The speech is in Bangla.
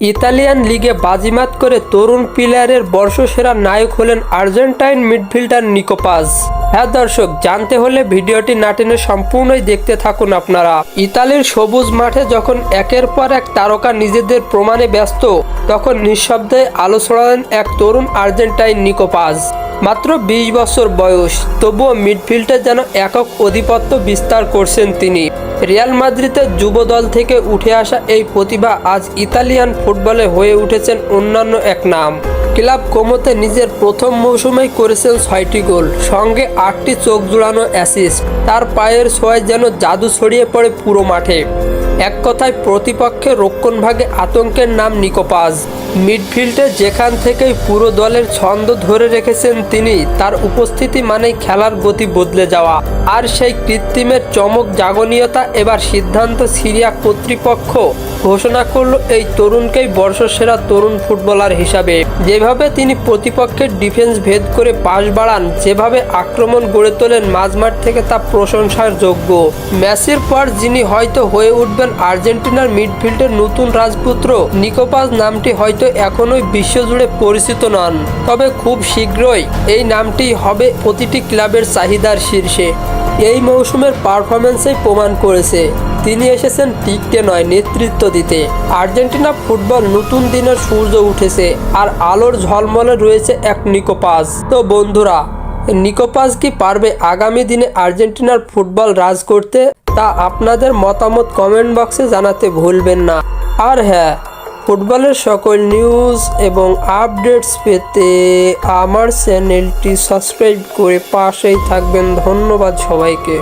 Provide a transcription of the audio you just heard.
ইতালিয়ান লিগে বাজিমাত করে তরুণ প্লেয়ারের বর্ষসেরা নায়ক হলেন আর্জেন্টাইন মিডফিল্ডার নিকোপাস হ্যাঁ দর্শক, জানতে হলে ভিডিওটি না টেনে সম্পূর্ণই দেখতে থাকুন আপনারা। ইতালির সবুজ মাঠে যখন একের পর এক তারকা নিজেদের প্রমাণে ব্যস্ত, তখন নিঃশব্দে আলো ছড়ালেন এক তরুণ আর্জেন্টাইন নিকোপাস মাত্র বিশ বছর বয়স, তবুও মিডফিল্ডে যেন একক আধিপত্য বিস্তার করছেন তিনি। রিয়াল মাদ্রিদের যুব দল থেকে উঠে আসা এই প্রতিভা আজ ইতালিয়ান ফুটবলে হয়ে উঠেছেন অন্যান্য এক নাম। ক্লাব কোমোতে নিজের প্রথম মৌসুমেই করেছেন ছয়টি গোল, সঙ্গে আটটি চোখ জুড়ানো অ্যাসিস্ট তার পায়ের ছোঁয়ায় যেন জাদু ছড়িয়ে পড়ে পুরো মাঠে। এক কথায় প্রতিপক্ষের রক্ষণভাগে আতঙ্কের নাম নিকোপাজ মিডফিল্ডে যেখান থেকেই পুরো দলের ছন্দ ধরে রেখেছেন তিনি, তার উপস্থিতি মানেই খেলার গতি বদলে যাওয়া। আর সেই কৃত্রিমের চমক জাগনীয়তা এবার সিদ্ধান্ত সিরিয়া কর্তৃপক্ষ ঘোষণা করল এই তরুণকেই বর্ষসেরা তরুণ ফুটবলার হিসাবে। যেভাবে তিনি প্রতিপক্ষের ডিফেন্স ভেদ করে পাশ বাড়ান, যেভাবে আক্রমণ গড়ে তোলেন মাঝমাঠ থেকে তা প্রশংসার যোগ্য। ম্যাচের পর যিনি হয়তো হয়ে উঠবেন আর্জেন্টিনার মিডফিল্ডের নতুন রাজপুত্র, নিকোপাস নামটি হয়তো এখনোই বিশ্বজুড়ে পরিচিত নন। তবে খুব শীঘ্রই এই নামটি হবে প্রতিটি ক্লাবের চাহিদার শীর্ষে। এই মৌসুমের পারফরমেন্সেই প্রমাণ করেছে। তিনি এসেছেন টিকতে নয়, নেতৃত্ব দিতে। আর্জেন্টিনা ফুটবল নতুন দিনের সূর্য উঠেছে আর আলোর ঝলমলে রয়েছে এক নিকোপাস। তো বন্ধুরা, নিকোপাস কি পারবে আগামী দিনে আর্জেন্টিনার ফুটবল রাজ করতে? তা আপনাদের মতামত কমেন্ট বক্সে জানাতে ভুলবেন না। আর হ্যাঁ ফুটবলের সকল নিউজ এবং আপডেটস পেতে আমার চ্যানেলটি সাবস্ক্রাইব করে পাশেই থাকবেন। ধন্যবাদ সবাইকে।